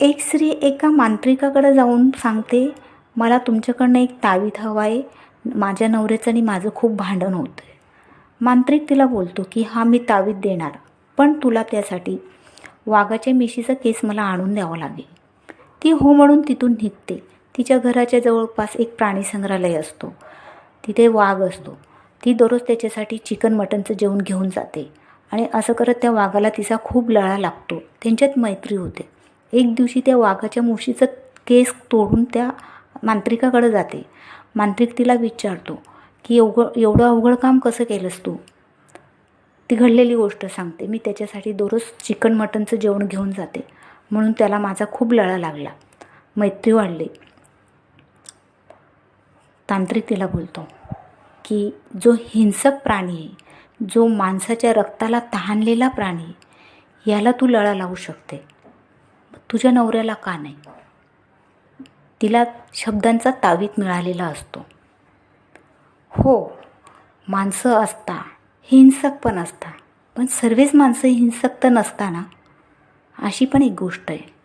एक स्त्री एका मांत्रिकाकडे जाऊन सांगते मला तुमच्याकडनं एक तावीत हवा आहे माझ्या नवऱ्याचं आणि माझं खूप भांडण होतं आहे मांत्रिक तिला बोलतो की हा मी तावीत देणार पण तुला त्यासाठी वाघाच्या मिशीचा केस मला आणून द्यावा लागेल. ती हो म्हणून तिथून निघते. तिच्या घराच्या जवळपास एक प्राणी संग्रहालय असतो. तिथे वाघ असतो. ती दररोज त्याच्यासाठी चिकन मटनचं जेवण घेऊन जाते. आणि असं करत त्या वाघाला तिचा खूप लळा लागतो. त्यांच्यात मैत्री होते. एक दिवशी त्या वाघाच्या मुशीचं केस तोडून त्या मांत्रिकाकडे जाते. मांत्रिक तिला विचारतो की एवढं एवढं अवघड काम कसं केलंस तू? ती घडलेली गोष्ट सांगते. मी त्याच्यासाठी दररोज चिकन मटनचं जेवण घेऊन जाते. म्हणून त्याला माझा खूप लळा लागला. मैत्री वाढली. तांत्रिक तिला बोलतो की जो हिंसक प्राणी आहे जो माणसाच्या रक्ताला तहानलेला प्राणी आहे, याला तू लळा लावू शकते. तुझ्या नवऱ्याला का नाही? तिला शब्दांचा तावीत मिळालेला असतो. हो माणसं असता हिंसक पण असता. पण सर्वच माणसं हिंसक तर नसताना अशी पण एक गोष्ट आहे.